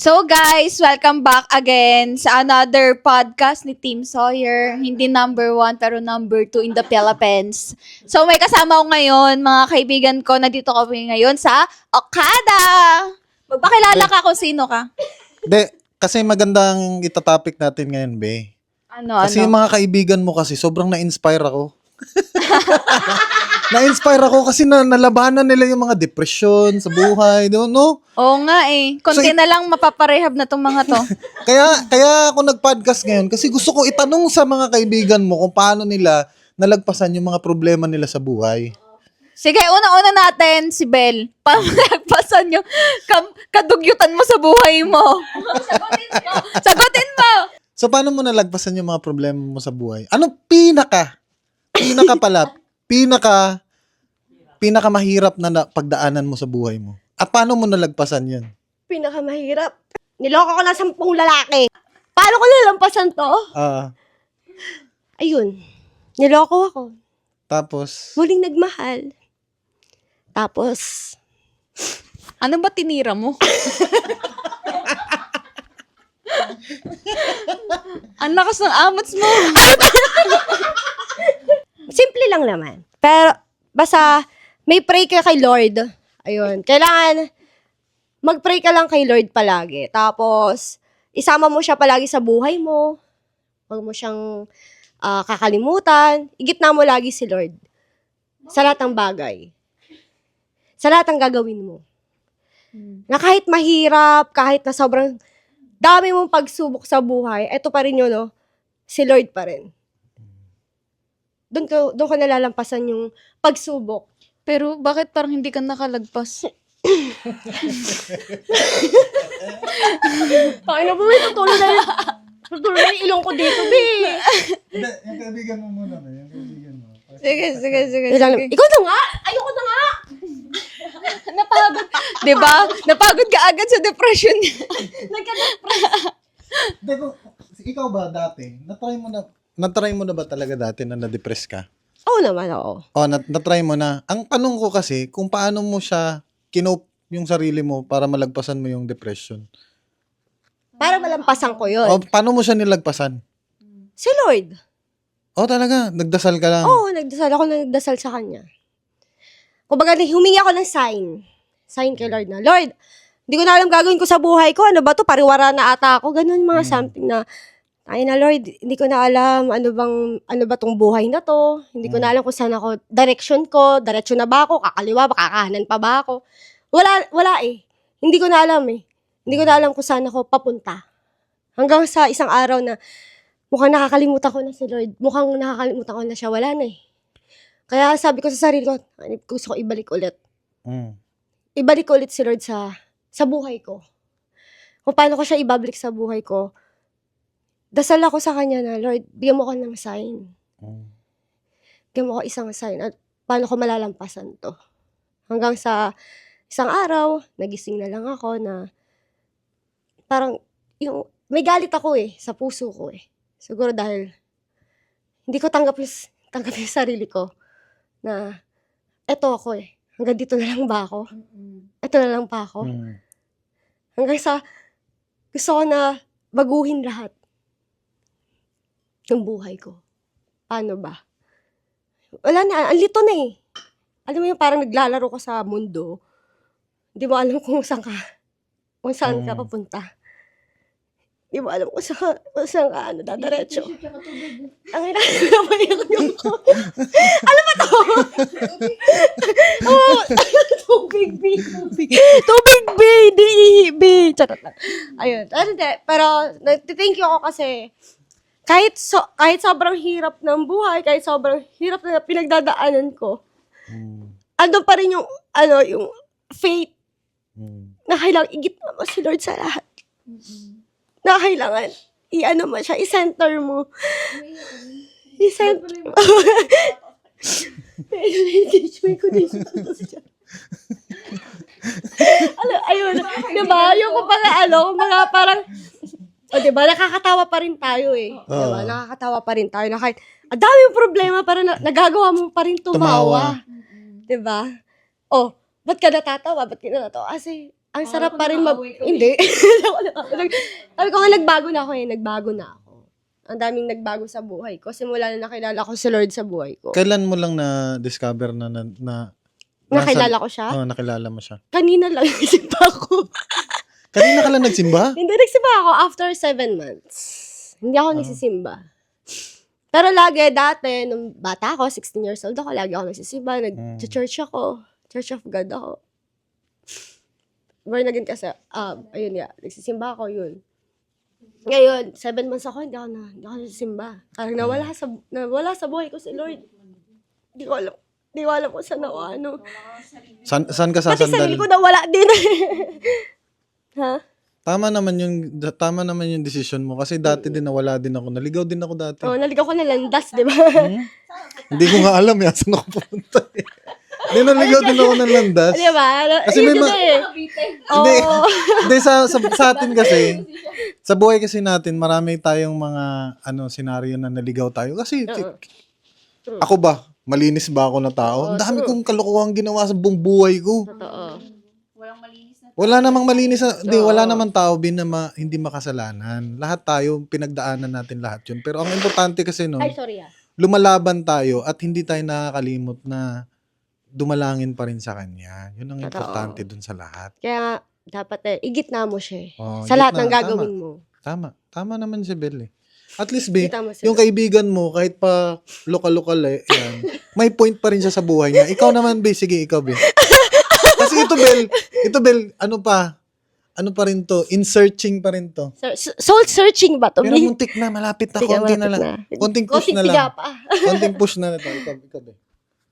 So guys, welcome back again sa another podcast ni Team Sawyer. Hindi number one, pero number two in the Philippines. So may kasama ko ngayon, mga kaibigan ko, nandito kami ngayon sa Okada. Magpakilala ka kung sino ka. De, kasi magandang itatopic natin ngayon, be. Ano, Kasi yung ano? mga kaibigan mo kasi, sobrang na-inspire ako. na-inspire ako kasi na nalabanan nila yung mga depression sa buhay, no? no? Oo nga eh. Konti So, na lang mapaparehab na tong mga to. Kaya, kaya ako nag-podcast ngayon kasi gusto ko itanong sa mga kaibigan mo kung paano nila nalagpasan yung mga problema nila sa buhay. Sige, una-una natin si Bel. Pamalagpasan yung kam- kadugyutan mo sa buhay mo. Sagutin mo. Sagutin mo. So, paano mo nalagpasan yung mga problema mo sa buhay? Ano pinaka, pinaka pala, pinaka, pinaka mahirap na, na pagdaanan mo sa buhay mo? At paano mo nalagpasan yan? Pinakamahirap. Niloko ko na sampung lalaki. Paano ko nalampasan to? Ah, Ayun. Niloko ako. tapos, Muling nagmahal. Tapos, Ano ba tinira mo? Ang lakas ng amats mo. Simple lang naman. Pero, basta, may pray ka kay Lord. Ayun. Kailangan, mag-pray ka lang kay Lord palagi. Tapos, isama mo siya palagi sa buhay mo. Huwag mo siyang ah, kakalimutan. Igitna mo lagi si Lord. Sa lahat ng bagay. Sa lahat ng gagawin mo. Na kahit mahirap, kahit na sobrang dami mong pagsubok sa buhay, eto pa rin yun, no? Si Lord pa rin. Doon ko, doon ko nalalampasan yung pagsubok. Pero bakit parang hindi ka nakalagpas? Pakina na po, may tutulo na yung, tutulo na yung ilong ko dito, be. Hindi, yung kaibigan mo muna na, yung kaibigan mo. Sige, sige, sige. Sige. ikaw na nga! Ayoko na nga! Napagod. Di ba? Napagod ka agad sa depression niya. Hindi, kung- ikaw ba dati, natry mo na, natry mo na ba talaga dati na na-depress ka? Oo naman, oo. O, nat natry mo na. Ang tanong ko kasi, kung paano mo siya kinope yung sarili mo para malagpasan mo yung depression. Para malampasan ko yun. O, paano mo siya nilagpasan? Si Lord. O, talaga, nagdasal ka lang. Oo, nagdasal ako na nagdasal sa Kanya. Kumbaga, humingi ako ng sign. Sign kay Lord na, Lord, hindi ko na alam gagawin ko sa buhay ko. Ano ba to? Pariwara na ata ako. Ganun mga Mm. something na, ay na Lord, hindi ko na alam ano bang, ano ba tong buhay na to. Hindi ko na alam kung saan ako, direction ko, diretsyo na ba ako, kakaliwa ba, kakahanan pa ba ako. Wala, wala eh. Hindi ko na alam eh. Hindi ko na alam kung saan ako papunta. Hanggang sa isang araw na, mukhang nakakalimutan ko na si Lord. Mukhang nakakalimutan ko na siya. Wala na eh. Kaya sabi ko sa sarili ko, "Ay, gusto ko ibalik ulit. Mm. Ibalik ko ulit si Lord sa sa buhay ko. Kung paano ko siya ibabalik sa buhay ko, dasal ako sa Kanya na, Lord, bigyan mo ko ng sign. Mm. Bigyan mo ko isang sign at paano ko malalampasan to. Hanggang sa isang araw, nagising na lang ako na parang yung, may galit ako eh, sa puso ko eh. Siguro dahil hindi ko tanggap yung, tanggap yung sarili ko na eto ako eh. Hanggang dito na lang ba ako? Eto na lang pa ako? Mm. Hanggang sa gusto ko na baguhin lahat ng buhay ko. Paano ba? Wala na, ang lito na eh. Alam mo yung parang naglalaro ka sa mundo. Hindi mo alam kung saan ka, kung saan ka Mm. papunta. Hindi mo alam kung saan, kung saan ka, ano, dadaretso. Ang ina, naman yung ko. Ano ba to? oh, tubig, B. Tubig, tubig, B. Di, B. Charot lang. Ayun. Pero hindi. Pero, thank you ako kasi, kahit so, kahit sobrang hirap ng buhay, kahit sobrang hirap na pinagdadaanan ko, Mm. andun pa rin yung, ano, yung faith Mm. na kailangan igitna mo si Lord sa lahat. Na kailangan, i-ano mo siya, i-center mo. I-center mo. May ko din siya. Ano, ayun, di ba? Yung kung mga ano, mga parang, o di ba, nakakatawa pa rin tayo eh. Di ba? Oo. Nakakatawa pa rin tayo na kahit, ang daming problema, pero na, nagagawa mo pa rin tumawa. Tumawa. Di ba? Oh, ba't ka natatawa? Ba't ka natatawa? Kasi, ang sarap pa rin mag... Hindi. Sabi ko nga, nagbago na ako eh. Nagbago na ako. Ang daming nagbago sa buhay ko. Simula na nakilala ko si Lord sa buhay ko. Kailan mo lang na-discover na, na, na Nakilala ko siya? Oo, nakilala mo siya. Kanina lang nagsimba ako. Kanina ka lang nagsimba? Hindi, nagsimba ako after seven months. Hindi ako nagsisimba. Pero lagi, dati, nung bata ako, 16 years old ako, lagi ako nagsisimba. Nag-church ako. Church of God ako. Born again kasi, um, ayun nga, nagsisimba ako, yun. Ngayon, seven months ako, hindi ako na, hindi ako nagsisimba. Parang nawala sa, nawala sa buhay ko si Lord. Hindi ko alam. Hindi ko alam kung saan ako, ano. San, saan ka Pati sasandal? sarili ko nawala din. ha? Tama naman yung tama naman yung decision mo kasi dati din nawala din ako. Naligaw din ako dati. Oh, naligaw ko na landas, di ba? Hindi ko nga alam eh, saan ako pupunta eh. Hindi, naligaw din ako ng landas. di ba? Kasi Yun may ma- eh. Hindi, Oo. hindi sa, sa, sa atin kasi, sa buhay kasi natin, marami tayong mga ano senaryo na naligaw tayo. Kasi, Oo. ako ba, malinis ba ako na tao? Ang dami kong kalokohan ginawa sa buong buhay ko. Totoo. Wala namang malinis na, hindi, wala namang tao bin na ma- hindi makasalanan. Lahat tayo, pinagdaanan natin lahat yun. Pero ang importante kasi no, Ay, sorry ah. lumalaban tayo at hindi tayo nakakalimot na dumalangin pa rin sa Kanya. Yun ang Totoo. importante dun sa lahat. Kaya nga, dapat eh, igitna mo siya eh. Oh, sa lahat ng gagawin mo. Tama. Tama naman si Bel eh. At least, be, Kita mo yung kaibigan mo, kahit pa lokal-lokal eh, yan, may point pa rin siya sa buhay niya. Ikaw naman, be, sige, ikaw, be. Ito, Bel, ito, Bel, ano pa, ano pa rin to, in searching pa rin to. So- so- soul searching ba to? Pero muntik na, malapit na, Sige, konti na lang. Konting push Konting na lang. pa. Konting push na na to. Ikaw, ikaw, be.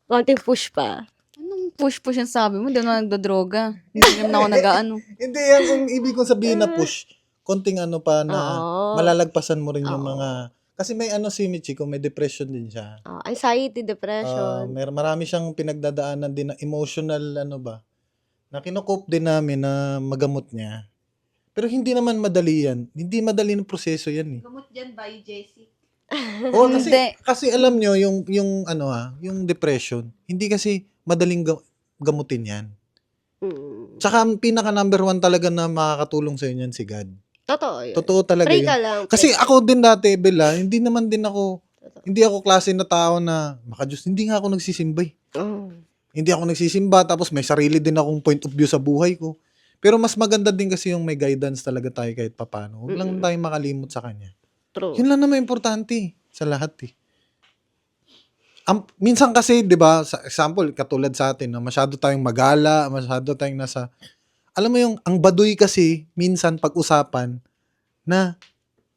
Konting push pa. Anong push-push yung sabi mo? Hindi na nagdodroga. Hindi naman ako nag-ano. Hindi, yan ang ibig kong sabihin na push. Konting ano pa na Oo. malalagpasan mo rin yung Oo. mga... Kasi may ano si Michiko, may depression din siya. Oh, anxiety, Ah, depression. mer marami siyang pinagdadaanan din na emotional ano ba na kinukup din namin na magamot niya. Pero hindi naman madali yan. Hindi madali ng proseso yan eh. Gamot dyan by Jessie. Oo, kasi, Hindi. kasi alam nyo, yung, yung ano ha, yung depression, hindi kasi madaling ga- gamutin yan. Mm. Tsaka ang pinaka number one talaga na makakatulong sa inyo yan si God. Totoo yun. Totoo talaga Pray yun. ka lang. Kasi pray. ako din dati, Bella, hindi naman din ako, hindi ako klase na tao na, maka Diyos, hindi nga ako nagsisimbay. Oh. Hindi ako nagsisimba, tapos may sarili din akong point of view sa buhay ko. Pero mas maganda din kasi yung may guidance talaga tayo kahit papano. Huwag lang Mm-mm. tayong makalimot sa kanya. True. Yun lang naman importante sa lahat eh. Am, minsan kasi, di ba, sa example, katulad sa atin, na masyado tayong magala, masyado tayong nasa, alam mo yung, ang baduy kasi, minsan pag-usapan, na,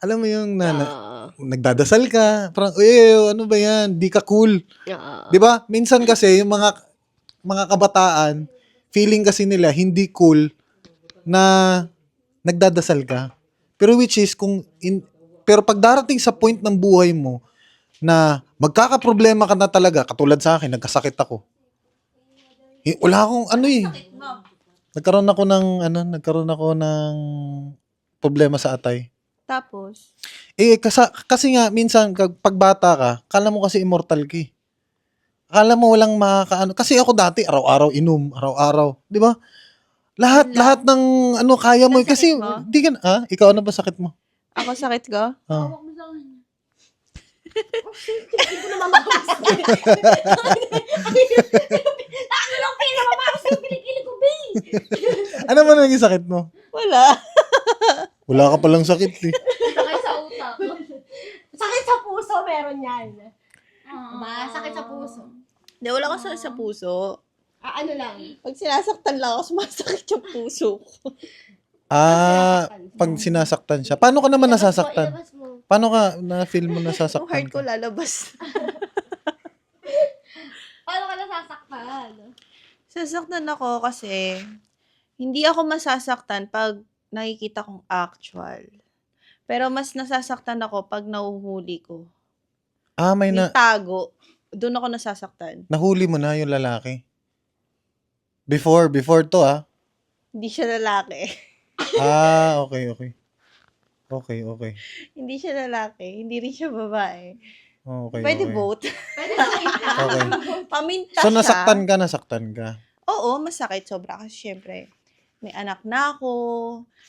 alam mo yung, na, na- Ah, nagdadasal ka, parang, eh, ano ba yan, di ka cool. ah. 'Di ba? Minsan kasi yung mga mga kabataan, feeling kasi nila hindi cool na nagdadasal ka. Pero which is kung in, pero pag darating sa point ng buhay mo na magkakaproblema ka na talaga, katulad sa akin, nagkasakit ako. Eh, wala akong ano eh. Nagkaroon ako ng ano, nagkaroon ako ng problema sa atay. Tapos, Eh, kasi, kasi nga, minsan, pag bata ka, kala mo kasi immortal ka eh. Akala mo walang makakaano. Kasi ako dati, araw-araw inom, araw-araw. Di ba? Lahat, lahat ng ano, kaya mo. eh. Kasi, mo? di ka, ah, ikaw ano ba sakit mo? ako sakit ko? Ah. Hindi ko na mamakas. Ano lang pinamamakas yung kilikili ko, babe? Ano ba naging sakit mo? Wala. Wala ka palang sakit eh. Sakit sa utak. Sakit sa puso, meron yan. Diba? Sakit sa puso. Hindi, wala ko sa, sa puso. Ah, ano lang. Pag sinasaktan lang ako, sumasakit yung puso ko. Ah, pag sinasaktan siya. Paano ka naman nasasaktan? Ilabas mo. Paano ka na-feel mo Yung nasasaktan heart ko ka? lalabas. Paano ka nasasaktan? Sasaktan ako kasi hindi ako masasaktan pag nakikita kong actual. Pero mas nasasaktan ako pag nauhuli ko. Ah, may May na, tago. Doon ako nasasaktan. nahuli mo na yung lalaki. Before, before to ah. Hindi siya lalaki. Ah, okay, okay. Okay, okay. hindi siya lalaki. Hindi rin siya babae. Okay, Pwede okay. both. Okay. Paminta So, siya. nasaktan ka, nasaktan ka. Oo, masakit sobra kasi syempre. May anak na ako.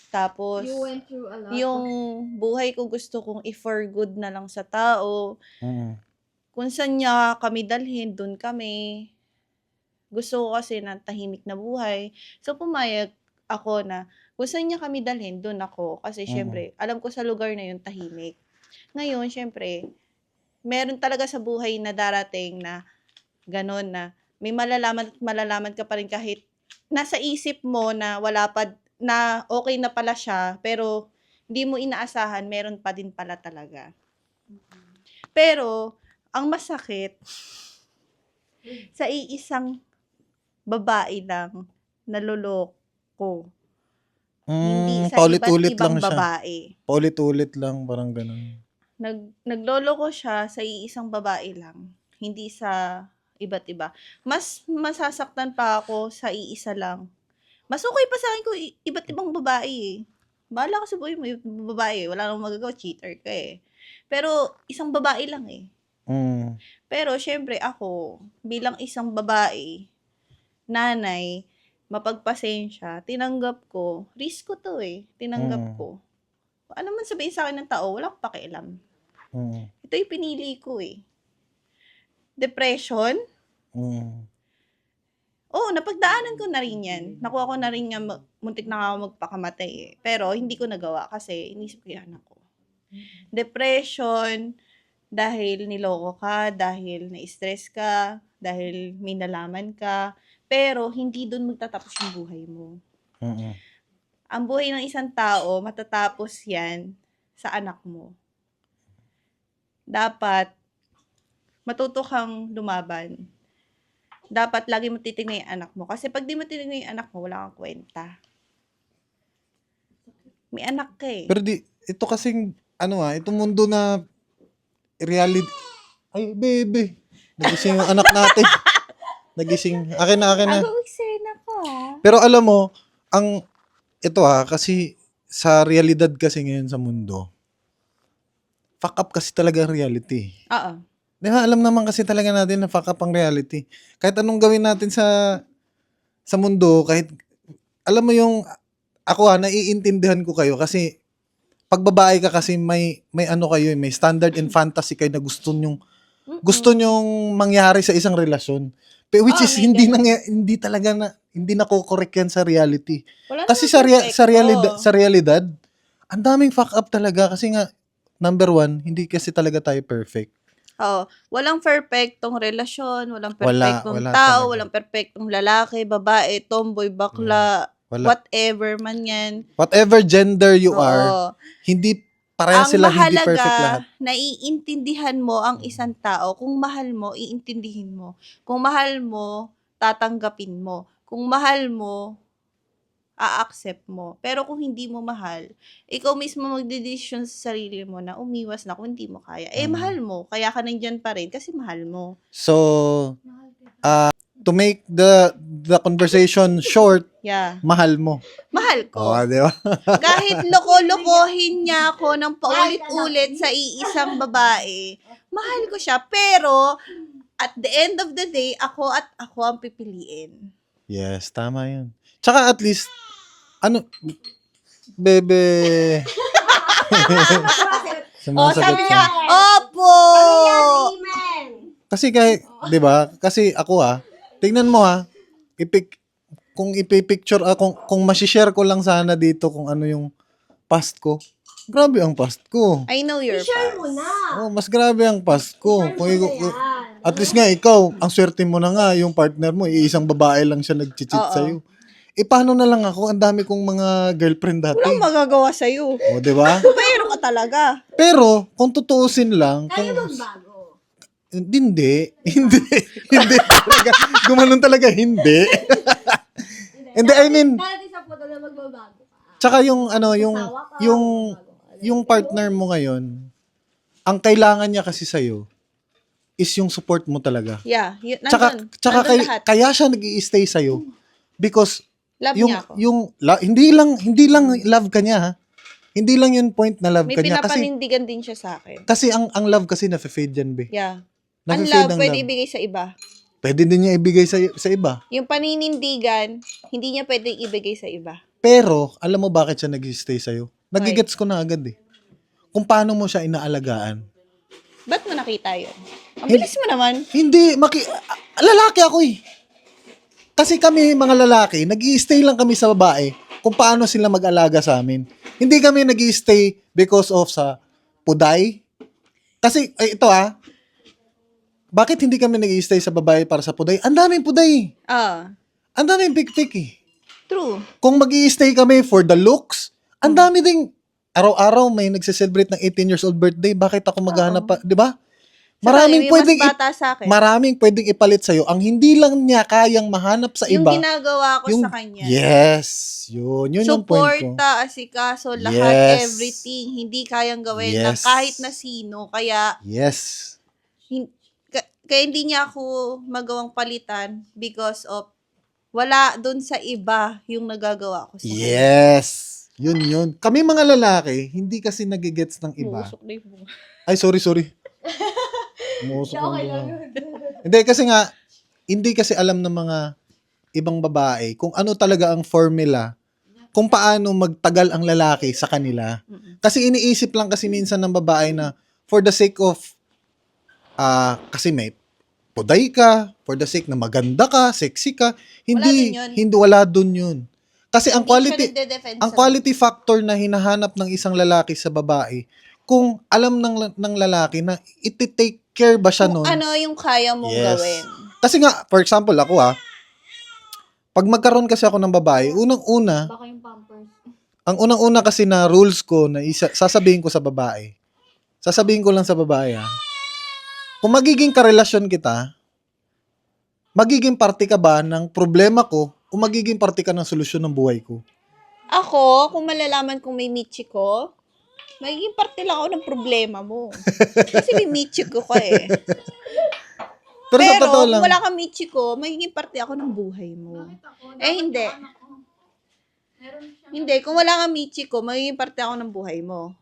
Tapos, through a lot. yung buhay ko gusto kong i-for good na lang sa tao. Mm. Kung saan niya kami dalhin, dun kami. Gusto ko kasi ng tahimik na buhay. So, pumayag ako na kung saan niya kami dalhin, dun ako. Kasi, Mhm. syempre, alam ko sa lugar na yun, tahimik. Ngayon, syempre, meron talaga sa buhay na darating na ganon na may malalaman at malalaman ka pa rin kahit nasa isip mo na wala pa, na okay na pala siya, pero hindi mo inaasahan, meron pa din pala talaga. Pero, ang masakit, sa iisang babae lang naloloko. Hindi Mm, sa paulit-ulit lang ibang siya. babae. Paulit-ulit lang, parang ganun. Nag, nagloloko siya sa iisang babae lang. Hindi sa iba't iba. Mas masasaktan pa ako sa iisa lang. Mas okay pa sa akin kung iba't ibang babae eh. Bahala ka sa buhay mo, yung babae. Wala namang magagawa, cheater ka eh. Pero, isang babae lang eh. Mm. Pero, syempre, ako, bilang isang babae, nanay, mapagpasensya, tinanggap ko, risk ko to eh, tinanggap Mm. ko. Ano man sabihin sa akin ng tao, wala akong pakialam. Mm. Ito yung pinili ko eh. Depression, Mm. Oo, napagdaanan ko na rin yan. Nakuha ko na rin nga, muntik na ako magpakamatay eh. Pero hindi ko nagawa kasi inisip ko yung anak ko. Depression, dahil niloko ka, dahil na-stress ka, dahil may nalaman ka. Pero hindi doon magtatapos yung buhay mo. Mm. Ang buhay ng isang tao, matatapos yan sa anak mo. Dapat, matuto kang lumaban. Dapat lagi mo titignan yung anak mo. Kasi pag di mo titignan yung anak mo, wala kang kwenta. May anak ka eh. Pero di, ito kasing, ano ah, itong mundo na reality, ay, bebe, nagising yung anak natin. Nagising, akin na, akin na. Ako, eksena ka. Pero alam mo, ang, ito ah, kasi sa realidad kasi ngayon sa mundo, fuck up kasi talaga ang reality. Oo. Di ba, alam naman kasi talaga natin na fuck up ang reality. Kahit anong gawin natin sa sa mundo, kahit alam mo yung ako ah, naiintindihan ko kayo kasi pag babae ka kasi may may ano kayo, eh, may standard and fantasy kayo na gusto nyong gusto nyong mangyari sa isang relasyon. Pero which Oh, is hindi nang hindi talaga na hindi nako-correct yan sa reality. Wala Kasi sa rea- sa realidad sa realidad, ang daming fuck up talaga kasi nga number one, hindi kasi talaga tayo perfect. Oo. Walang perfectong relasyon, walang Wala, perfectong wala tao, talaga. walang perfectong lalaki, babae, tomboy, bakla, Wala. whatever man yan. Whatever gender you are, Oo. hindi pareha ang sila hindi mahalaga, perfect lahat. naiintindihan mo ang isang tao. Kung mahal mo, iintindihin mo. Kung mahal mo, tatanggapin mo. Kung mahal mo, a-accept mo. Pero kung hindi mo mahal, ikaw mismo magdedesisyon sa sarili mo na umiwas na kung hindi mo kaya. Eh, Mm. mahal mo. Kaya ka nandyan pa rin kasi mahal mo. So, uh, to make the the conversation short, Yeah. mahal mo. Mahal ko. Oh, di ba? Kahit loko-lokohin niya ako ng paulit-ulit sa iisang babae, mahal ko siya. Pero, at the end of the day, ako at ako ang pipiliin. Yes, tama 'yun. Tsaka at least ano bebe. Oh, Sumasagot sabi siya. niya, Opo! Kasi kahit, 'di ba? Kasi ako ah, tingnan mo ah, ipik kung ipipicture ah, kung kung ma-share ko lang sana dito kung ano yung past ko. Grabe ang past ko. I know your Share past. mo na! Oh, mas grabe ang past ko. Kung ikaw- at least nga ikaw, ang swerte mo na nga, yung partner mo, iisang babae lang siya nag-cheat Oo. sa'yo. Eh, paano na lang ako? Ang dami kong mga girlfriend dati. Walang magagawa sa'yo. O, di ba? Pero ka talaga. Pero, kung tutuusin lang, Kaya kung, magbago. hindi, hindi, hindi talaga, gumanon talaga, hindi. Hindi, I mean, Darating sa puto na magbabago ka. tsaka yung, ano, yung, ka, yung, magbabago ka. yung partner mo ngayon, ang kailangan niya kasi sa'yo, is yung support mo talaga. Yeah. Yun, Tsaka, nandun. tsaka Nandun kay, lahat. kaya siya nag stay sa'yo. Because, Love yung, niya ako. yung, la- hindi lang, hindi lang love ka niya, ha? Hindi lang yun point na love May ka niya. Kasi, pinapanindigan din siya sa akin. kasi ang, ang love kasi na-fade yan, be. Yeah. Ang Nafe-fade love, ang pwede love. ibigay sa iba. Pwede din niya ibigay sa, sa iba. Yung paninindigan, hindi niya pwedeng ibigay sa iba. Pero, alam mo bakit siya nag-stay sa'yo? Nagigets ko na agad eh. Kung paano mo siya inaalagaan. Ba't mo nakita yun? Ang bilis mo naman. Hindi, maki... Lalaki ako eh. Kasi kami, mga lalaki, nag stay lang kami sa babae kung paano sila mag-alaga sa amin. Hindi kami nag stay because of sa puday. Kasi, ay, ito ah, bakit hindi kami nag stay sa babae para sa puday? Ang daming puday. Ah, Ang daming pik-pik eh. true. Kung mag stay kami for the looks, ang dami ding araw-araw may nagse-celebrate ng 18 years old birthday. Bakit ako maghanap pa, di ba? Maraming may pwedeng mas i- bata sa akin. maraming pwedeng ipalit sa'yo. Ang hindi lang niya kayang mahanap sa yung iba. ginagawa ko yung- sa kanya. Yes. Yun. Yun yung point ko. Suporta, asikaso, lahat, Yes. everything. Hindi kayang gawin ng Yes. kahit na sino. Kaya, Yes. hin- ka- kaya hindi niya ako magawang palitan because of wala dun sa iba yung nagagawa ko sa kanya. Yes. Yun yun. Kami mga lalaki, hindi kasi nagigets ng iba. Yung. Ay, sorry, sorry. Umusok ang bunga. Hindi, kasi nga, hindi kasi alam ng mga ibang babae kung ano talaga ang formula kung paano magtagal ang lalaki sa kanila. Kasi iniisip lang kasi minsan ng babae na for the sake of ah kasi may puday ka, for the sake na maganda ka, sexy ka, hindi din yun. hindi wala dun yun. Kasi ang quality Hindi ang quality factor na hinahanap ng isang lalaki sa babae, kung alam ng ng lalaki na iti-take care ba siya Kung nun? ano yung kaya mong Yes. gawin. Kasi nga, for example, ako ah, pag magkaroon kasi ako ng babae, unang-una, Baka yung pampers. ang unang-una kasi na rules ko na isa, sasabihin ko sa babae, sasabihin ko lang sa babae ah, kung magiging karelasyon kita, magiging parte ka ba ng problema ko o magiging parte ka ng solusyon ng buhay ko? Ako, kung malalaman kong may michi ko, magiging parte lang ako ng problema mo. Kasi may michi ko ka eh. Pero, Pero, sa totoo lang, kung wala kang michi ko, magiging parte ako ng buhay mo. Eh, hindi. Hindi, kung wala kang michi ko, magiging parte ako ng buhay mo.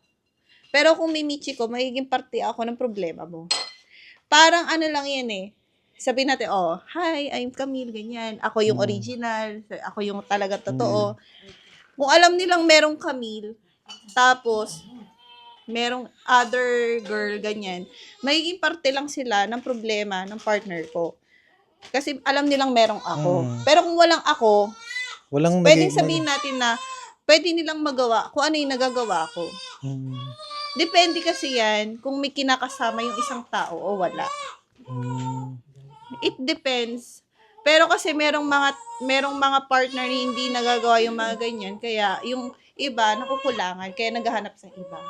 Pero kung may michi ko, magiging parte ako ng problema mo. Parang ano lang yan eh. Sabihin natin, oh, hi, I'm Camille, ganyan. Ako yung Mm. original. Ako yung talaga totoo. Kung alam nilang merong Camille, tapos, merong other girl, ganyan, magiging parte lang sila ng problema ng partner ko. Kasi alam nilang merong ako. Mm. Pero kung walang ako, walang pwedeng naging- sabihin natin na pwede nilang magawa kung ano yung nagagawa ko. Hmm. Depende kasi yan kung may kinakasama yung isang tao o wala. Hmm. It depends. Pero kasi merong mga merong mga partner na hindi nagagawa yung mga ganyan, kaya yung iba nakukulangan, kaya naghahanap sa iba.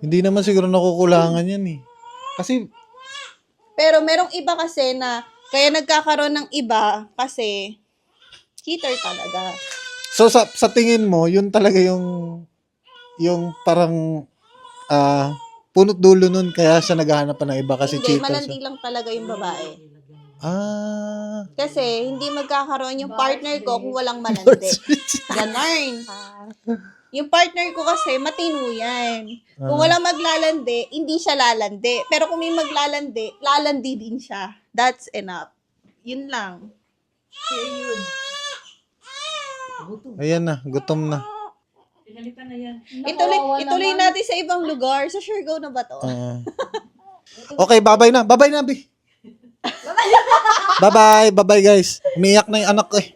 Hindi naman siguro nakukulangan yan eh. Kasi, Pero merong iba kasi na kaya nagkakaroon ng iba kasi cheater talaga. so sa, sa tingin mo, yun talaga yung, yung parang, ah, punot dulo nun, kaya siya naghahanap pa ng iba kasi hindi, cheater malandi siya. lang talaga yung babae. Ah. Kasi hindi magkakaroon yung partner ko kung walang malandi. Ganon. Yung partner ko kasi, matino yan. Kung walang maglalandi, hindi siya lalandi. Pero kung may maglalandi, lalandi din siya. That's enough. Yun lang. Ayan na, gutom na. Ituloy, ituloy natin sa ibang lugar. Sa Surigao na ba to? Oo. okay, babay na. Babay na, Bi. Bye-bye. Bye-bye, guys. Umiyak na yung anak ko eh.